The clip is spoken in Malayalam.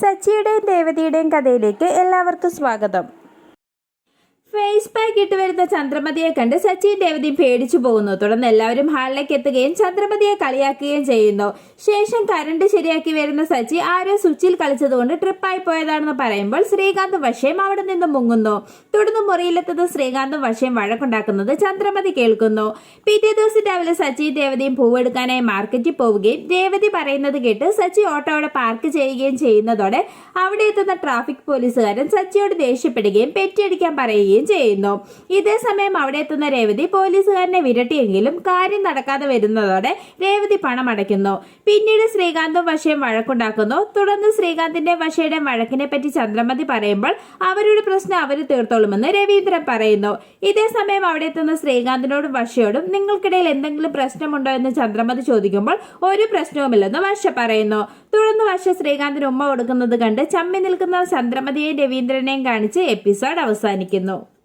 സച്ചിയുടെയും ദേവതയുടെയും കഥയിലേക്ക് എല്ലാവർക്കും സ്വാഗതം. ഫേസ് പാക്ക് ഇട്ട് വരുന്ന ചന്ദ്രമതിയെ കണ്ട് സച്ചിൻ രേവതി പേടിച്ചു പോകുന്നു. തുടർന്ന് എല്ലാവരും ഹാളിലേക്ക് എത്തുകയും ചന്ദ്രമതിയെ കളിയാക്കുകയും ചെയ്യുന്നു. ശേഷം കരണ്ട് ശരിയാക്കി വരുന്ന സച്ചി ആരോ സ്വിച്ചിൽ കളിച്ചതുകൊണ്ട് ട്രിപ്പായി പോയതാണെന്ന് പറയുമ്പോൾ ശ്രീകാന്ത് വശയും അവിടെ നിന്ന് മുങ്ങുന്നു. തുടർന്ന് മുറിയിലെത്തുന്ന ശ്രീകാന്തും വശയും വഴക്കുണ്ടാക്കുന്നത് ചന്ദ്രമതി കേൾക്കുന്നു. പിറ്റേ ദിവസം രാവിലെ സച്ചി ദേവതയും പൂവെടുക്കാനായി മാർക്കറ്റിൽ പോവുകയും ദേവതി പറയുന്നത് കേട്ട് സച്ചി ഓട്ടോ അവിടെ പാർക്ക് ചെയ്യുകയും ചെയ്യുന്നതോടെ അവിടെ എത്തുന്ന ട്രാഫിക് പോലീസുകാരൻ സച്ചിയോട് ദേഷ്യപ്പെടുകയും പെറ്റിയടിക്കാൻ പറയുകയും ചെയ്യുന്നു. ഇതേ സമയം അവിടെ എത്തുന്ന രേവതി പോലീസുകാരനെ വിരട്ടിയെങ്കിലും കാര്യം നടക്കാതെ വരുന്നതോടെ രേവതി പണം അടയ്ക്കുന്നു പിന്നീട് ശ്രീകാന്തും വശയും വഴക്കുണ്ടാക്കുന്നു. തുടർന്ന് ശ്രീകാന്തിന്റെ വശയുടെ വഴക്കിനെ പറ്റി ചന്ദ്രമതി പറയുമ്പോൾ അവരുടെ പ്രശ്നം അവർ തീർത്തോളുമെന്ന് രവീന്ദ്രൻ പറയുന്നു. ഇതേ സമയം അവിടെ എത്തുന്ന ശ്രീകാന്തിനോടും വശയോടും നിങ്ങൾക്കിടയിൽ എന്തെങ്കിലും പ്രശ്നമുണ്ടോ എന്ന് ചന്ദ്രമതി ചോദിക്കുമ്പോൾ ഒരു പ്രശ്നവുമില്ലെന്ന് വശ പറയുന്നു. തുടർന്ന് വശ ശ്രീകാന്തിന് ഉമ്മ കൊടുക്കുന്നത് കണ്ട് ചമ്മി നിൽക്കുന്ന ചന്ദ്രമതിയെയും രവീന്ദ്രനെയും കാണിച്ച് എപ്പിസോഡ് അവസാനിക്കുന്നു.